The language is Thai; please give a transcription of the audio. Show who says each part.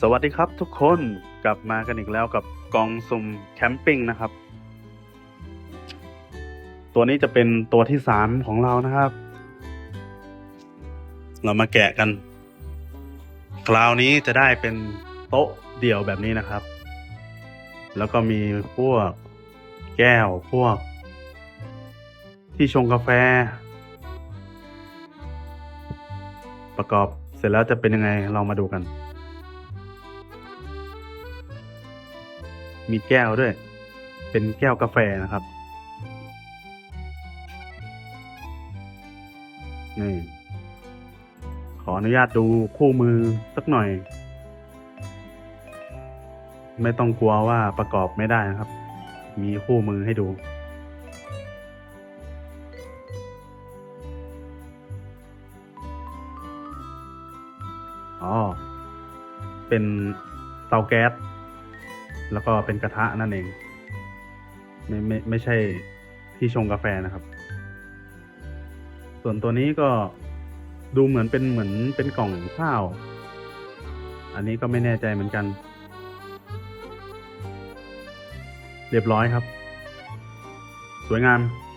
Speaker 1: สวัสดีครับทุกคนกลับมากันอีกแล้วกับกองซุ่มแคมปิ้งนะครับ ตัวนี้จะเป็นตัวที่สามของเรานะครับ เรามาแกะกัน คราวนี้จะได้เป็นโต๊ะเดี่ยวแบบนี้นะครับ แล้วก็มีพวกแก้วพวก ที่ชงกาแฟ ประกอบเสร็จแล้วจะเป็นยังไงเรามาดูกัน มีแก้วด้วย เป็นแก้วกาแฟนะครับนี่ขออนุญาตดูคู่มือสักหน่อย ไม่ต้องกลัวว่าประกอบไม่ได้นะครับ มีคู่มือให้ดูอ๋อเป็นเตาแก๊ส แล้วก็เป็นกระทะนั่นเอง ไม่ไม่ไม่ใช่ที่ชงกาแฟนะครับ ส่วนตัวนี้ก็ดูเหมือนเป็นเหมือนเป็นกล่องข้าว อันนี้ก็ไม่แน่ใจเหมือนกัน เรียบร้อยครับ สวยงาม